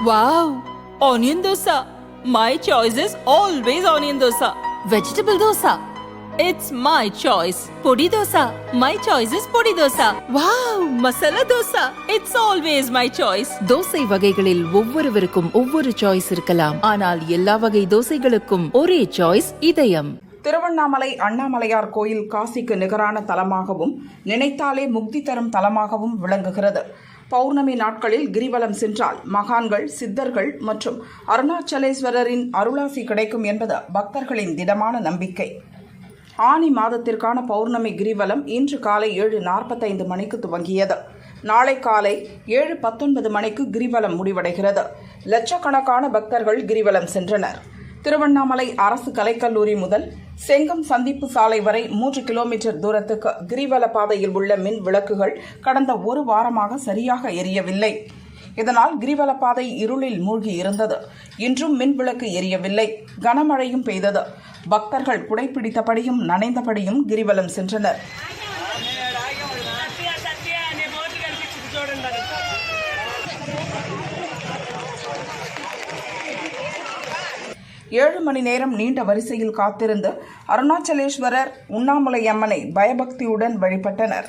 Wow! Onion dosa. My choice is always onion dosa. Vegetable dosa. It's my choice. Podi dosa. My choice is podi dosa. Wow! Masala dosa. It's always my choice. Dosa வகைகளில் ஒவ்வொருவருக்கும் ஒவ்வொரு choice இருக்கலாம் ஆனால் எல்லா வகை தோசைகளுக்கும் ஒரே choice இதயம் திருவண்ணாமலை அண்ணாமலையார் கோயில் காசிக்கு நிகரான தலமாகவும் நினைத்தாலே முக்தி தரும் தலமாகவும் விளங்குகிறது பௌர்ணமி நாட்களில் கிரிவலம் சென்றால் மகான்கள் சித்தர்கள் மற்றும் அருணாச்சலேஸ்வரரின் அருளாசி கிடைக்கும் என்பது பக்தர்களின் திடமான நம்பிக்கை. ஆனி மாதத்திற்கான பௌர்ணமி கிரிவலம் இன்று காலை ஏழு நாற்பத்தைந்து மணிக்கு துவங்கியது. நாளை காலை ஏழு பத்தொன்பது மணிக்கு கிரிவலம் முடிவடைகிறது. லட்சக்கணக்கான பக்தர்கள் கிரிவலம் சென்றனர். திருவண்ணாமலை அரசு கலைக்கல்லூரி முதல் செங்கம் சந்திப்பு சாலை வரை மூன்று கிலோமீட்டர் தூரத்துக்கு கிரிவல பாதையில் உள்ள மின் விளக்குகள் கடந்த ஒரு வாரமாக சரியாக எரியவில்லை. இதனால் கிரிவல பாதை இருளில் மூழ்கி இருந்தது. இன்றும் மின் விளக்கு எரியவில்லை. கனமழையும் பெய்தது. பக்தர்கள் குடைப்பிடித்தபடியும் நனைந்தபடியும் கிரிவலம் சென்றனர். ஏழு மணி நேரம் நீண்ட வரிசையில் காத்திருந்து அருணாச்சலேஸ்வரர் உண்ணாமலை அம்மனை பயபக்தியுடன் வழிபட்டனர்.